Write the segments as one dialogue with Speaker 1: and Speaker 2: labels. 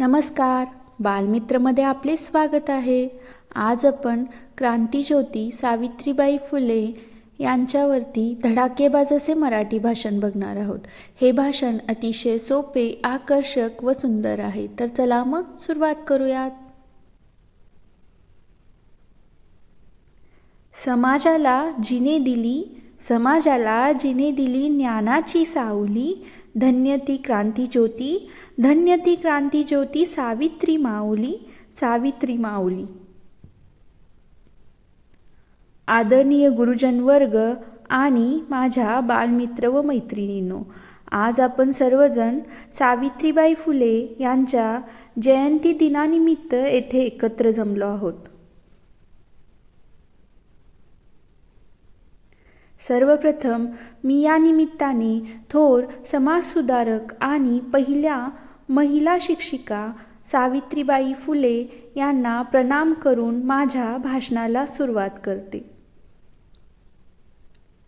Speaker 1: नमस्कार. बालमित्रमध्ये आपले स्वागत आहे. आज आपण क्रांतीज्योती सावित्रीबाई फुले यांच्यावरती धडाकेबाज असे मराठी भाषण बघणार आहोत. हे भाषण अतिशय सोपे आकर्षक व सुंदर आहे. तर चला मग सुरुवात करूयात. समाजाला जिने दिली समाजाला जिने दिली ज्ञानाची सावली धन्य ती क्रांती ज्योती धन्य ती क्रांती ज्योती सावित्री माऊली सावित्री माऊली. आदरणीय गुरुजन वर्ग आणि माझ्या बालमित्र व मैत्रिणींनो आज आपण सर्वजण सावित्रीबाई फुले यांच्या जयंती दिनानिमित्त येथे एकत्र जमलो आहोत. सर्वप्रथम मी या निमित्ताने थोर समाजसुधारक आणि पहिल्या महिला शिक्षिका सावित्रीबाई फुले यांना प्रणाम करून माझ्या भाषणाला सुरुवात करते.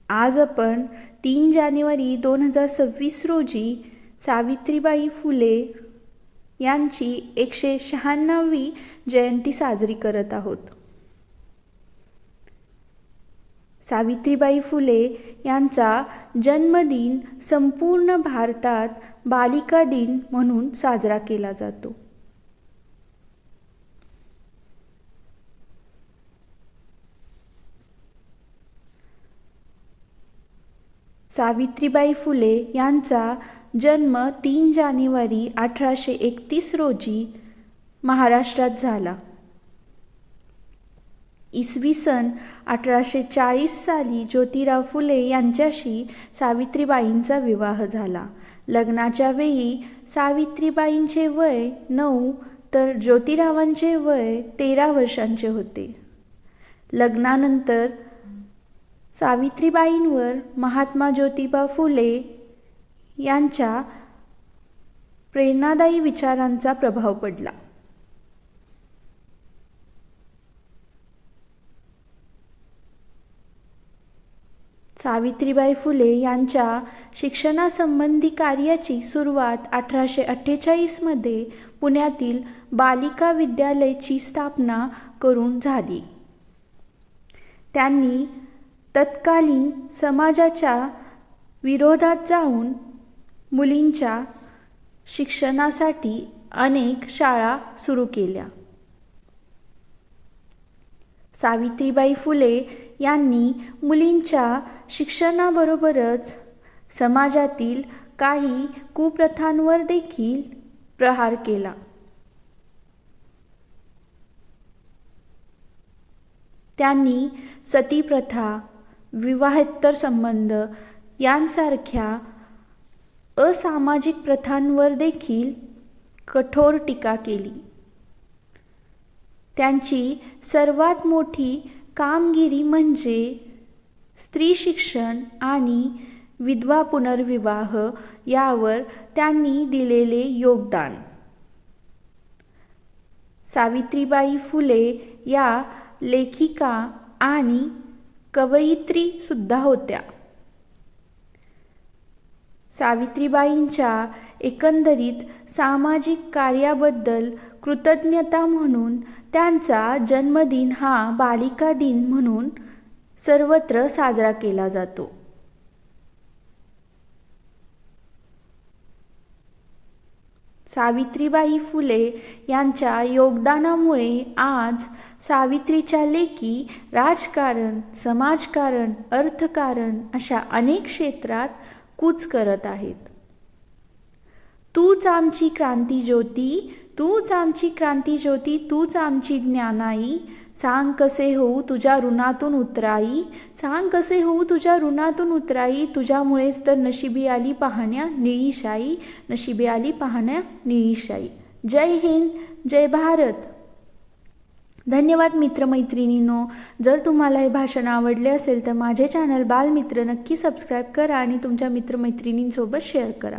Speaker 1: आज आपण तीन जानेवारी दोन हजार सव्वीस रोजी सावित्रीबाई फुले यांची एकशे शहाण्णवी जयंती साजरी करत आहोत. सावित्रीबाई फुले यांचा जन्मदिन संपूर्ण भारतात बालिका दिन म्हणून साजरा केला जातो. सावित्रीबाई फुले यांचा जन्म तीन जानेवारी अठराशे एकतीस रोजी महाराष्ट्रात झाला. इसवी सन अठराशे चाळीस साली ज्योतिराव फुले यांच्याशी सावित्रीबाईंचा विवाह झाला. लग्नाच्या वेळी सावित्रीबाईंचे वय नऊ तर ज्योतिरावांचे वय तेरा वर्षांचे होते. लग्नानंतर सावित्रीबाईंवर महात्मा ज्योतिबा फुले यांच्या प्रेरणादायी विचारांचा प्रभाव पडला. सावित्रीबाई फुले यांच्या शिक्षणासंबंधी कार्याची सुरुवात अठराशे अठ्ठेचाळीसमध्ये पुण्यातील बालिका विद्यालयाची स्थापना करून झाली. त्यांनी तत्कालीन समाजाच्या विरोधात जाऊन मुलींच्या शिक्षणासाठी अनेक शाळा सुरू केल्या. सावित्रीबाई फुले यांनी मुलींच्या शिक्षणाबरोबरच समाजातील काही कुप्रथांवर देखील प्रहार केला. त्यांनी सतीप्रथा विवाहेत्तर संबंध यांसारख्या असामाजिक प्रथांवर देखील कठोर टीका केली. त्यांची सर्वात मोठी कामगिरी म्हणजे स्त्री शिक्षण आणि विधवा पुनर्विवाह यावर त्यांनी दिलेले योगदान. सावित्रीबाई फुले या लेखिका आणि कवयित्री सुद्धा होत्या. सावित्रीबाईंच्या एकंदरीत सामाजिक कार्याबद्दल कृतज्ञता म्हणून त्यांचा जन्मदिन हा बालिका दिन म्हणून सर्वत्र साजरा केला जातो. सावित्रीबाई फुले यांच्या योगदानामुळे आज सावित्रीच्या लेखी राजकारण समाजकारण अर्थकारण अशा अनेक क्षेत्रात कूच करत आहेत. तूच आमची क्रांती ज्योती तूच आमची क्रांती ज्योती तूच आमची ज्ञानाई. सांग कसे होऊ तुझ्या ऋणातून उतराई? सांग कसे होऊ तुझ्या ऋणातून उतराई? तुझ्यामुळेच तर नशिबी आली पाहण्या निळीशाई. नशिबी आली पाहण्या निळीशाई. जय हिंद जय भारत. धन्यवाद मित्रमैत्रिणींनो. जर तुम्हाला हे भाषण आवडले असेल तर माझे चॅनल बालमित्र नक्की सबस्क्राईब करा आणि तुमच्या मित्रमैत्रिणींसोबत शेअर करा.